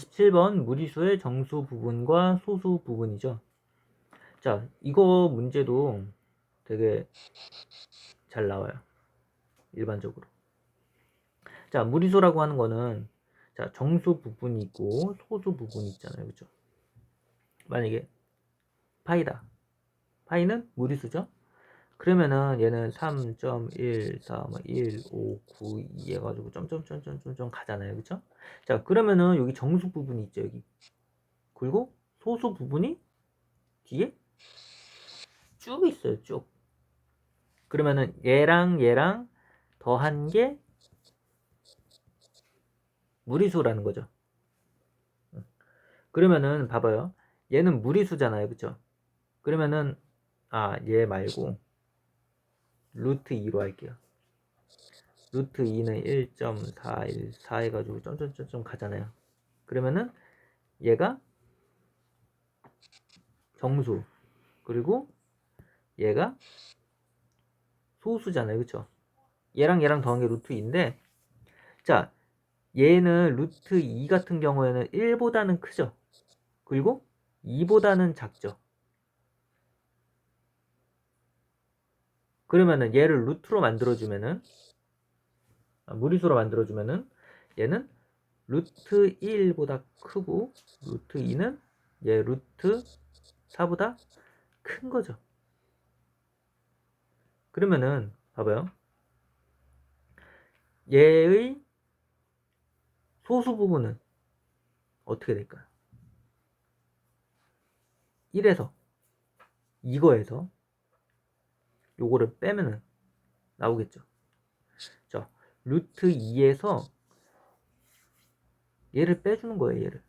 27번 무리수의 정수 부분과 소수 부분이죠. 자, 이거 문제도 되게 잘 나와요. 일반적으로. 자, 무리수라고 하는 거는 자, 정수 부분이 있고 소수 부분이 있잖아요. 그죠? 만약에 파이다. 파이는 무리수죠? 그러면은 얘는 3.14, 1, 5, 9, 2 해가지고 점점점점점점 가잖아요. 그쵸? 자, 그러면은 여기 정수 부분이 있죠. 여기. 그리고 소수 부분이 뒤에 쭉 있어요. 쭉. 그러면은 얘랑 얘랑 더한 게 무리수라는 거죠. 그러면은 봐봐요. 얘는 무리수잖아요. 그쵸? 그러면은 아, 얘 말고 루트 2로 할게요. 루트 2는 1.414 해가지고 점점점점 가잖아요. 그러면은 얘가 정수 그리고 얘가 소수잖아요. 그쵸? 얘랑 얘랑 더한 게 루트 2인데 자 얘는 루트 2 같은 경우에는 1보다는 크죠. 그리고 2보다는 작죠. 그러면은 얘를 루트로 만들어주면은 아, 무리수로 만들어주면은 얘는 루트 1보다 크고 루트 2는 얘 루트 4보다 큰 거죠. 그러면은 봐봐요. 얘의 소수 부분은 어떻게 될까요? 1에서 이거에서 요거를 빼면은 나오겠죠. 자, 루트 2에서 얘를 빼주는 거예요, 얘를.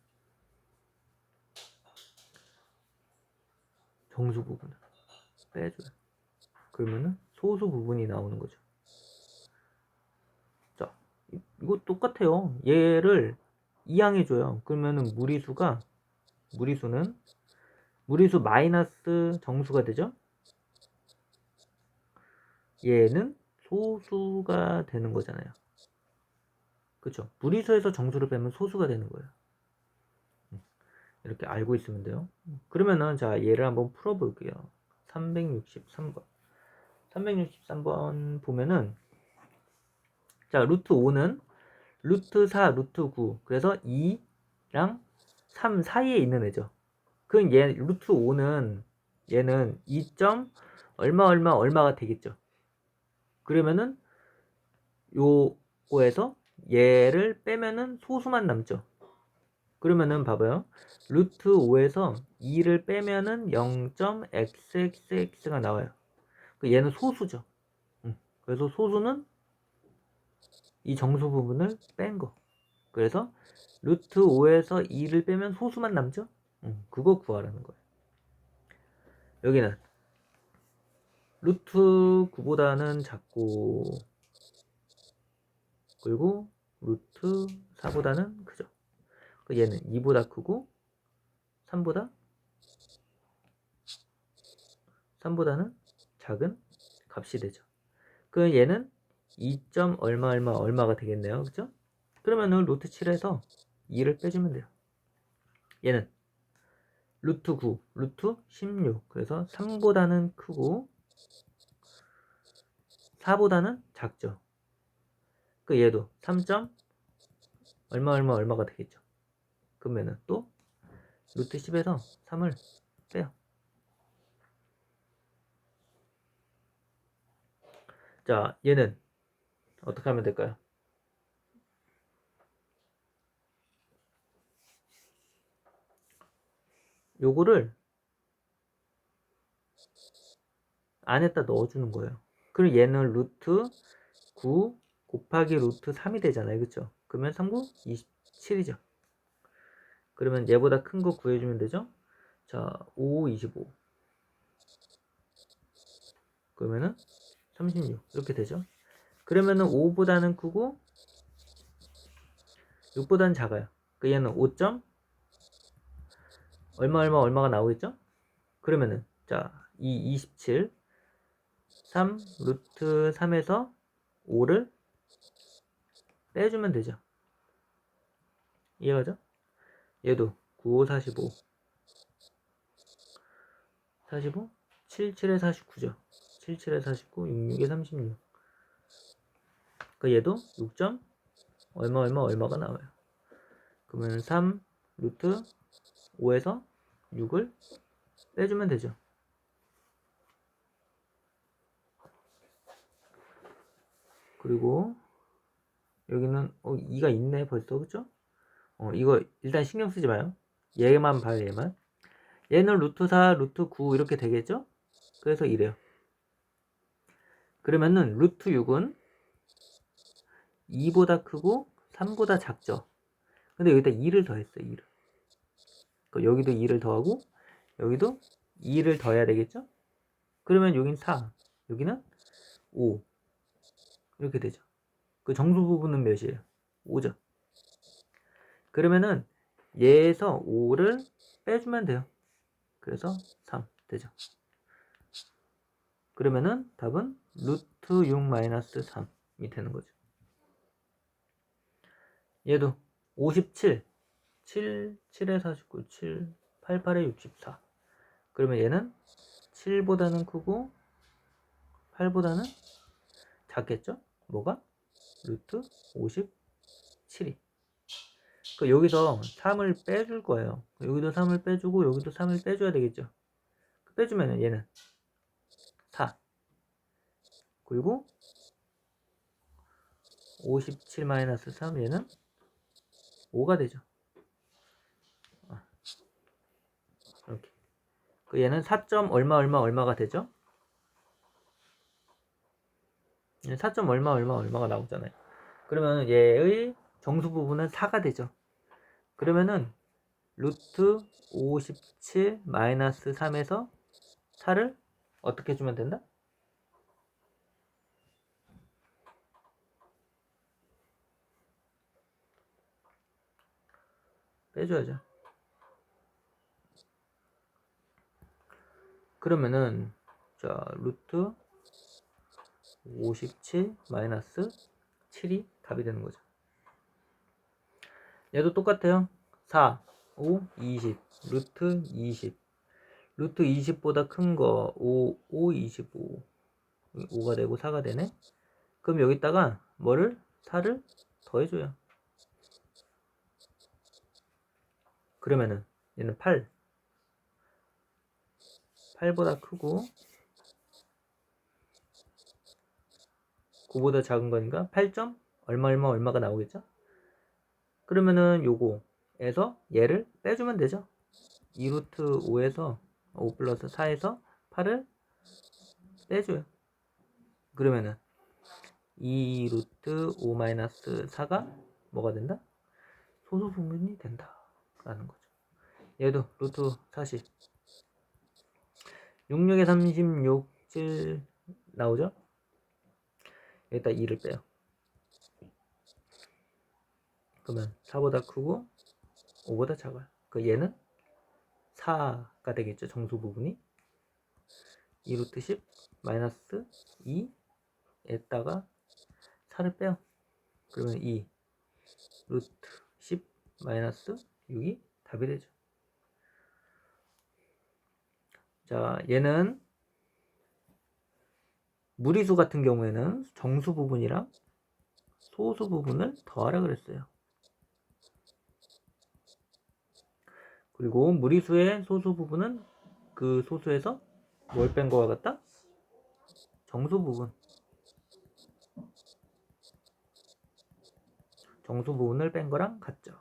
정수 부분을 빼줘요. 그러면은 소수 부분이 나오는 거죠. 자, 이- 이거 똑같아요. 얘를 이항해줘요. 그러면은 무리수가, 무리수는, 무리수 마이너스 정수가 되죠? 얘는 소수가 되는 거잖아요. 그쵸? 무리수에서 정수를 빼면 소수가 되는 거예요. 음, 이렇게 알고 있으면 돼요. 그러면은 자 얘를 한번 풀어볼게요. 363번. 363번 보면은 자 루트 5는 루트 4, 루트 9 그래서 2랑 3 사이에 있는 애죠. 그럼 얘 루트 5는 얘는 2. 얼마 얼마 얼마가 되겠죠. 그러면은 요거에서 얘를 빼면은 소수만 남죠. 그러면은 봐봐요. 루트 5에서 2를 빼면은 0.xxx가 나와요. 그 얘는 소수죠. 응. 그래서 소수는 이 정수 부분을 뺀 거. 그래서 루트 5에서 2를 빼면 소수만 남죠? 응. 그거 구하라는 거예요. 여기는 루트 9보다는 작고 그리고 루트 4보다는 크죠. 그 얘는 2보다 크고 3보다 3보다는 작은 값이 되죠. 그 얘는 2. 얼마 얼마 얼마가 되겠네요. 그죠? 그러면은 루트 7에서 2를 빼주면 돼요. 얘는 루트 9, 루트 16. 그래서 3보다는 크고 4보다는 작죠. 그 얘도 3. 얼마 얼마 얼마가 되겠죠. 그러면은 또 루트 10에서 3을 빼요. 자, 얘는 어떻게 하면 될까요? 요거를 안에다 넣어주는 거예요. 그리고 얘는 루트 9 곱하기 루트 3이 되잖아요. 그쵸? 그러면 39, 27이죠. 그러면 얘보다 큰 거 구해주면 되죠? 자, 5, 25. 그러면은 36. 이렇게 되죠? 그러면은 5보다는 크고 6보다는 작아요. 그 얘는 5. 얼마 얼마 얼마가 나오겠죠? 그러면은 자, 이27 3 루트 3에서 5를 빼주면 되죠. 이해가죠? 얘도 9, 5, 45 45 7, 7에 49죠. 7, 7에 49 6, 6에 36그 얘도 6점 얼마 얼마 얼마가 나와요. 그러면 3 루트 5에서 6을 빼주면 되죠 그리고 여기는 어 2가 있네 벌써. 그죠? 어 이거 일단 신경 쓰지 마요. 얘만 봐요 얘만. 얘는 루트 4 루트 9 이렇게 되겠죠? 그래서 이래요. 그러면은 루트 6은 2보다 크고 3보다 작죠. 근데 여기다 2를 더했어요 2를. 그 여기도 2를 더하고 여기도 2를 더해야 되겠죠? 그러면 여긴 4 여기는 5 이렇게 되죠. 그 정수 부분은 몇이에요? 5죠. 그러면은 얘에서 5를 빼주면 돼요. 그래서 3 되죠. 그러면은 답은 루트 6 마이너스 3이 되는 거죠. 얘도 57, 7, 7에 49, 7, 88에 64. 그러면 얘는 7보다는 크고 8보다는 작겠죠? 뭐가? 루트 57이. 그 여기서 3을 빼줄 거예요. 여기도 3을 빼주고 여기도 3을 빼줘야 되겠죠. 빼주면 얘는 4. 그리고 57 마이너스 3 얘는 5가 되죠. 아, 이렇게. 그 얘는 4점 얼마 얼마 얼마가 되죠? 4점 얼마 얼마 얼마가 나오잖아요. 그러면 얘의 정수 부분은 4가 되죠. 그러면은 루트 57 마이너스 3에서 4를 어떻게 주면 된다? 빼줘야죠. 그러면은 자 루트 57 마이너스 7이 답이 되는 거죠. 얘도 똑같아요. 4, 5, 20, 루트 20. 루트 20보다 큰 거 5, 5, 25. 5가 되고 4가 되네. 그럼 여기다가 뭐를? 4를 더해줘요. 그러면은 얘는 8. 8보다 크고 9보다 작은 거니까 8점 얼마 얼마 얼마가 나오겠죠? 그러면은 요거에서 얘를 빼주면 되죠. 2루트 5에서 5 플러스 4에서 8을 빼줘요. 그러면은 2루트 5 마이너스 4가 뭐가 된다? 소수 분분이 된다. 라는 거죠. 얘도 루트 40 66에 36, 7 나오죠? 여기다 2를 빼요. 그러면 4보다 크고 5보다 작아요. 그 얘는 4가 되겠죠. 정수 부분이 2루트 10 마이너스 2에다가 4를 빼요. 그러면 2 루트 10 마이너스 6이 답이 되죠. 자, 얘는 무리수 같은 경우에는 정수 부분이랑 소수 부분을 더하라 그랬어요. 그리고 무리수의 소수 부분은 그 소수에서 뭘 뺀 거와 같다? 정수 부분. 정수 부분을 뺀 거랑 같죠.